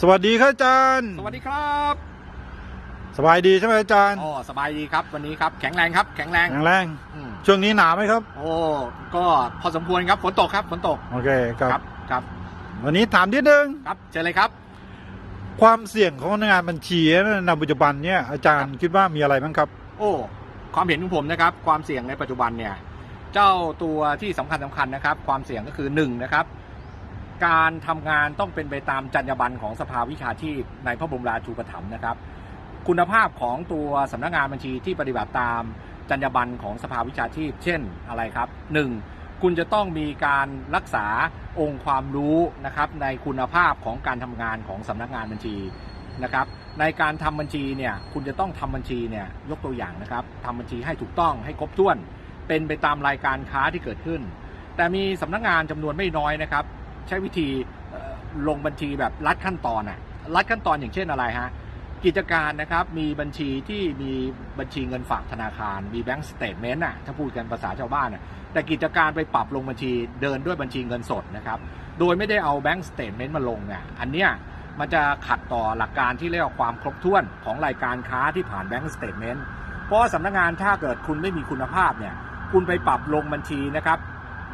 สวัสดีครับอาจารย์ สวัสดีครับ สบายดีใช่ไหมอาจารย์อ๋อสบายดีครับวันนี้ครับแข็งแรงครับ แข็งแรงแข็งแรงอืมช่วงนี้หนาวไหมครับ โอ้ก็พอสมควรครับฝนตกครับฝนตกโอเคครับ ครับวันนี้ถามนิดนึงครับเจอเลยครับ ความเสี่ยงของพนักงานบัญชีในปัจจุบันเนี่ยอาจารย์คิดว่ามีอะไรบ้างครับ โอ้ ความเห็นของผมนะครับ ความเสี่ยงในปัจจุบันเนี่ย เจ้าตัวที่สำคัญสำคัญนะครับ ความเสี่ยงก็คือหนึ่งนะครับ การทำงานต้องเป็นไปตามจรรยาบรรณของสภาวิชาชีพในพระบรมราชูปถัมภ์นะครับ คุณภาพของตัวสำนักงานบัญชีที่ปฏิบัติตามจรรยาบรรณของสภาวิชาชีพ เช่นอะไรครับหนึ่งคุณจะต้องมีการรักษาองค์ความรู้นะครับในคุณภาพของการทำงานของสำนักงานบัญชีนะครับในการทำบัญชีเนี่ยคุณจะต้องทำบัญชีเนี่ยยกตัวอย่างนะครับทำบัญชีให้ถูกต้องให้ครบถ้วน เป็นไปตามรายการค้าที่เกิดขึ้น แต่มีสำนักงานจำนวนไม่น้อยนะครับ ใช้วิธีลงบัญชีแบบลัดขั้นตอนอะลัดขั้นตอนอย่างเช่นอะไรฮะกิจการนะครับมีบัญชีที่มีบัญชีเงินฝากธนาคาร มีแบงก์สเตทเมนต์อะถ้าพูดกันภาษาชาวบ้านอะแต่กิจการไปปรับลงบัญชีเดินด้วยบัญชีเงินสดนะครับโดยไม่ได้เอาแบงก์สเตทเมนต์มาลงเนี่ยอันเนี้ยมันจะขัดต่อหลักการที่เรียกว่าความครบถ้วนของรายการค้าที่ผ่านแบงก์สเตทเมนต์เพราะว่าสำนักงานถ้าเกิดคุณไม่มีคุณภาพเนี่ยคุณไปปรับลงบัญชีนะครับ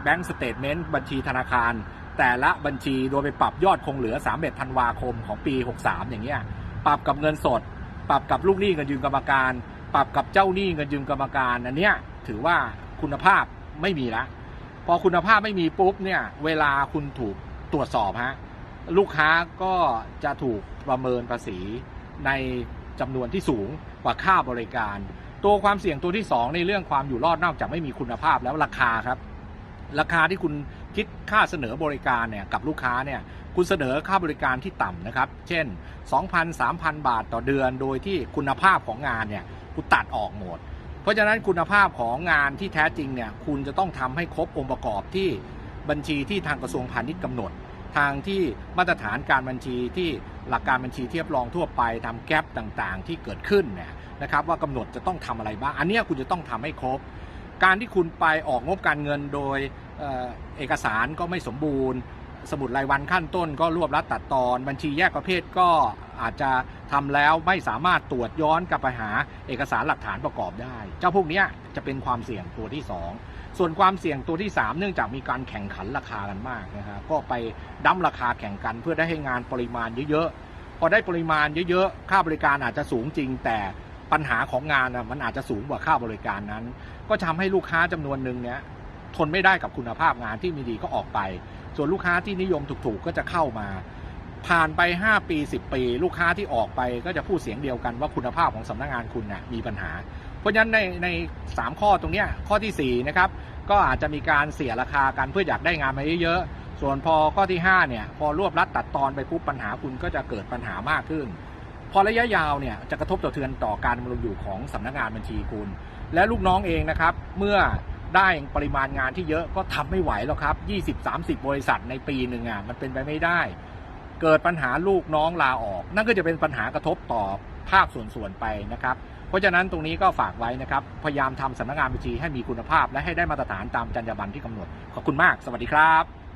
แบงก์สเตทเมนต์บัญชีธนาคาร แต่ละบัญชีโดยไปปรับยอดคงเหลือ3เอ็ดธันวาคมของปี 63 อย่างเงี้ยปรับกับเงินสด ปรับกับลูกหนี้เงินยืมกรรมการ ปรับกับเจ้าหนี้เงินยืมกรรมการอันเนี้ยถือว่าคุณภาพไม่มีละพอคุณภาพไม่มีปุ๊บเนี่ยเวลาคุณถูกตรวจสอบฮะลูกค้าก็จะถูกประเมินภาษีในจำนวนที่สูงกว่าค่าบริการ ตัวความเสี่ยงตัวที่สองในเรื่องความอยู่รอดนอกจากไม่มีคุณภาพแล้วราคาครับ ราคาที่คุณ คิดค่าเสนอบริการเนี่ยกับลูกค้าเนี่ยคุณเสนอค่าบริการที่ต่ำนะครับ เช่น 2,000 3,000 บาทต่อเดือน โดยที่คุณภาพของงานเนี่ยคุณตัดออกหมด เพราะฉะนั้นคุณภาพของงานที่แท้จริงเนี่ยคุณจะต้องทำให้ครบองค์ประกอบที่บัญชีที่ทางกระทรวงพาณิชย์กำหนด ทางที่มาตรฐานการบัญชีที่หลักการบัญชีเทียบรองทั่วไปทำแกลบต่างๆ ที่เกิดขึ้นเนี่ยนะครับว่ากำหนดจะต้องทำอะไรบ้าง อันนี้คุณจะต้องทำให้ครบ การที่คุณไปออกงบการเงินโดยเอกสารก็ไม่สมบูรณ์ สมุดรายวันขั้นต้นก็รวบรัดตัดตอน บัญชีแยกประเภทก็อาจจะทำแล้วไม่สามารถตรวจย้อนกลับไปหาเอกสารหลักฐานประกอบได้ เจ้าพวกนี้จะเป็นความเสี่ยงตัวที่ 2 ส่วนความเสี่ยงตัวที่ 3 เนื่องจากมีการแข่งขันราคากันมากนะครับก็ไปดั้มราคาแข่งกันเพื่อได้ให้งานปริมาณเยอะๆพอได้ปริมาณเยอะๆค่าบริการอาจจะสูงจริงแต่ ปัญหาของงานมันอาจจะสูงกว่าค่าบริการนั้น ก็ทำให้ลูกค้าจำนวนหนึ่งเนี้ยทนไม่ได้กับคุณภาพงานที่มีดีก็ออกไป ส่วนลูกค้าที่นิยมถูกๆก็จะเข้ามา ผ่านไป 5 ปี 10 ปี ลูกค้าที่ออกไปก็จะพูดเสียงเดียวกันว่าคุณภาพของสำนักงานคุณน่ะมีปัญหา เพราะฉะนั้นในใน3ข้อตรงเนี้ยข้อทีสี่4นะครับก็อาจจะมีการเสียราคากันเพื่ออยากได้งานมาเยอะๆส่วนพอข้อที่5เนี่ยพอรวบรัดตัดตอนไปปุ๊บปัญหาคุณก็จะเกิดปัญหามากขึ้น พอระยะยาวเนี่ยจะกระทบต่อเทือนต่อการดำรงอยู่ของสำนักงานบัญชีคุณ และลูกน้องเองนะครับ เมื่อได้ปริมาณงานที่เยอะก็ทำไม่ไหวแล้วครับ 20-30 บริษัทในปีหนึ่งอะมันเป็นไปไม่ได้ เกิดปัญหาลูกน้องลาออก นั่นก็จะเป็นปัญหากระทบต่อภาคส่วนๆไปนะครับ เพราะฉะนั้นตรงนี้ก็ฝากไว้นะครับ พยายามทำสำนักงานบัญชีให้มีคุณภาพ และให้ได้มาตรฐานตามจรรยาบรรณที่กำหนด ขอบคุณมาก สวัสดีครับ